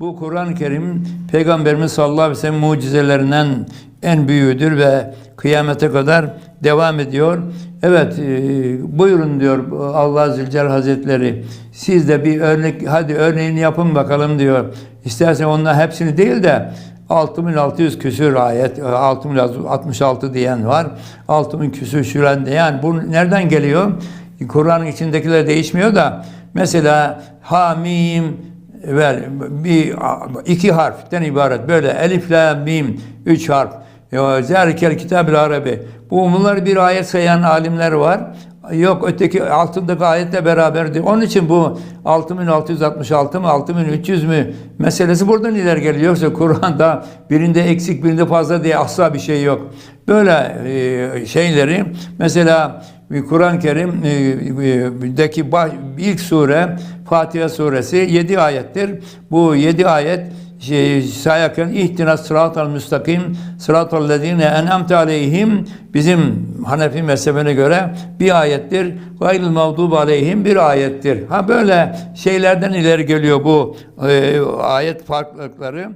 Bu Kur'an-ı Kerim Peygamberimiz sallallahu aleyhi ve sellem mucizelerinden en büyüğüdür ve kıyamete kadar devam ediyor. Evet e, buyurun diyor Allah Zülcelal Hazretleri. Siz de bir örnek hadi örneğini yapın bakalım diyor. İstersen onlar hepsini değil de 6600 küsür ayet, 6066 diyen var. 6000 küsür şuren diyen. Bu nereden geliyor? Kur'an'ın içindekiler değişmiyor da mesela Hamim ver bir iki harften ibaret böyle elif la mim üç harf. Ya zerikel kitabil arabi. Bu bunlar bir ayet sayan alimler var. Yok öteki altındaki ayetle beraberdi. Onun için bu 6666 mı 6300 mü meselesi buradan ileri geliyor. Yoksa Kur'an'da birinde eksik birinde fazla diye asla bir şey yok. Böyle e, şeyleri mesela bir Kur'an-ı Kerim'deki ilk sure Fatiha suresi 7 ayettir. Bu 7 ayet şey, sayarken ihtina sıratal müstakim sıratal lezine en'amte aleyhim bizim Hanefi mezhebine göre bir ayettir. Gayril mağdub aleyhim bir ayettir. Ha böyle şeylerden ileri geliyor bu e, ayet farklılıkları.